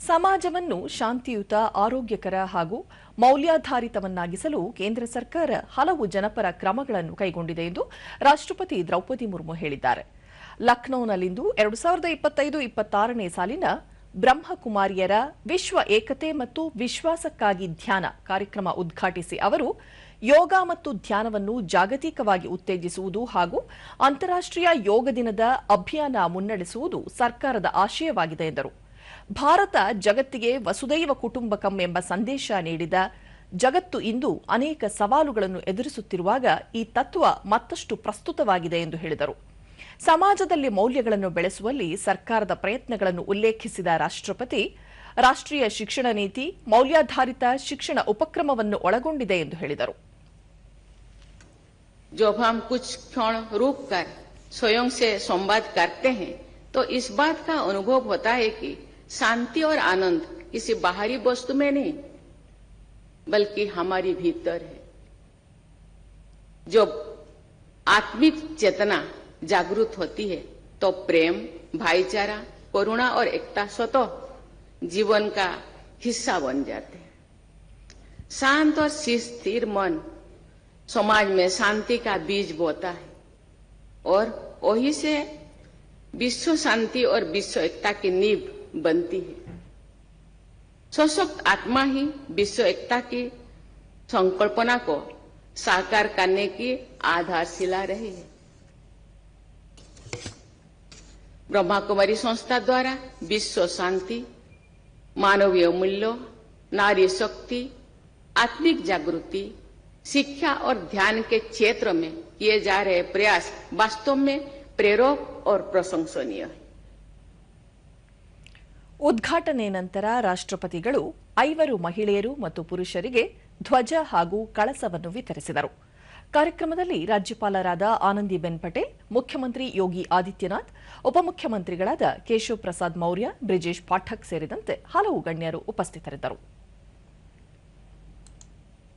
ಸಮಾಜವನ್ನು ಶಾಂತಿಯುತ, ಆರೋಗ್ಯಕರ ಹಾಗೂ ಮೌಲ್ಯಾಧಾರಿತವನ್ನಾಗಿಸಲು ಕೇಂದ್ರ ಸರ್ಕಾರ ಹಲವು ಜನಪರ ಕ್ರಮಗಳನ್ನು ಕೈಗೊಂಡಿದೆ ಎಂದು ರಾಷ್ಟ್ರಪತಿ ದ್ರೌಪದಿ ಮುರ್ಮು ಹೇಳಿದ್ದಾರೆ. ಲಖನೌನಲ್ಲಿಂದು ಎರಡು ಸಾವಿರದ ಇಪ್ಪತ್ತೈದು ಇಪ್ಪತ್ತಾರನೇ ಸಾಲಿನ ಬ್ರಹ್ಮಕುಮಾರಿಯರ ವಿಶ್ವ ಏಕತೆ ಮತ್ತು ವಿಶ್ವಾಸಕ್ಕಾಗಿ ಧ್ಯಾನ ಕಾರ್ಯಕ್ರಮ ಉದ್ಘಾಟಿಸಿ ಅವರು, ಯೋಗ ಮತ್ತು ಧ್ಯಾನವನ್ನು ಜಾಗತಿಕವಾಗಿ ಉತ್ತೇಜಿಸುವುದು ಹಾಗೂ ಅಂತಾರಾಷ್ಟ್ರೀಯ ಯೋಗ ದಿನದ ಅಭಿಯಾನ ಮುನ್ನಡೆಸುವುದು ಸರ್ಕಾರದ ಆಶಯವಾಗಿದೆ ಎಂದರು. ಭಾರತ ಜಗತ್ತಿಗೆ ವಸುದೈವ ಕುಟುಂಬಕಂ ಎಂಬ ಸಂದೇಶ ನೀಡಿದ ಜಗತ್ತು ಇಂದು ಅನೇಕ ಸವಾಲುಗಳನ್ನು ಎದುರಿಸುತ್ತಿರುವಾಗ ಈ ತತ್ವ ಮತ್ತಷ್ಟು ಪ್ರಸ್ತುತವಾಗಿದೆ ಎಂದು ಹೇಳಿದರು ಸಮಾಜದಲ್ಲಿ ಮೌಲ್ಯಗಳನ್ನು ಬೆಳೆಸುವಲ್ಲಿ ಸರ್ಕಾರದ ಪ್ರಯತ್ನಗಳನ್ನು ಉಲ್ಲೇಖಿಸಿದ ರಾಷ್ಟ್ರಪತಿ ರಾಷ್ಟ್ರೀಯ ಶಿಕ್ಷಣ ನೀತಿ ಮೌಲ್ಯಾಧಾರಿತ ಶಿಕ್ಷಣ ಉಪಕ್ರಮವನ್ನು ಒಳಗೊಂಡಿದೆ ಎಂದು ಹೇಳಿದರು जब हम कुछ क्षण रुक कर स्वयं से संवाद करते हैं तो इस बात का अनुभव होता है कि शांति और आनंद किसी बाहरी वस्तु में नहीं, बल्कि हमारी भीतर है। जब आत्मिक चेतना जागृत होती है तो प्रेम, भाईचारा, करुणा और एकता स्वतः जीवन का हिस्सा बन जाते हैं। शांत और स्थिर मन समाज में शांति का बीज बोता है, और वही से विश्व शांति और विश्व एकता की नींव बनती है। सशक्त आत्मा ही विश्व एकता की संकल्पना को साकार करने की आधारशिला रही है। ब्रह्मा कुमारी संस्था द्वारा विश्व शांति, मानवीय मूल्यों, नारी शक्ति, आत्मिक जागृति, शिक्षा और ध्यान के क्षेत्र में किए जा रहे प्रयास वास्तव में प्रेरक और प्रशंसनीय है। ಉದ್ಘಾಟನೆ ನಂತರ ರಾಷ್ಟ್ರಪತಿಗಳು ಐವರು ಮಹಿಳೆಯರು ಮತ್ತು ಪುರುಷರಿಗೆ ಧ್ವಜ ಹಾಗೂ ಕಳಸವನ್ನು ವಿತರಿಸಿದರು. ಕಾರ್ಯಕ್ರಮದಲ್ಲಿ ರಾಜ್ಯಪಾಲರಾದ ಆನಂದಿಬೆನ್ ಪಟೇಲ್, ಮುಖ್ಯಮಂತ್ರಿ ಯೋಗಿ ಆದಿತ್ಯನಾಥ್, ಉಪಮುಖ್ಯಮಂತ್ರಿಗಳಾದ ಕೇಶವ್ ಪ್ರಸಾದ್ ಮೌರ್ಯ, ಬ್ರಿಜೇಶ್ ಪಾಠಕ್ ಸೇರಿದಂತೆ ಹಲವು ಗಣ್ಯರು ಉಪಸ್ಥಿತರಿದ್ದರು.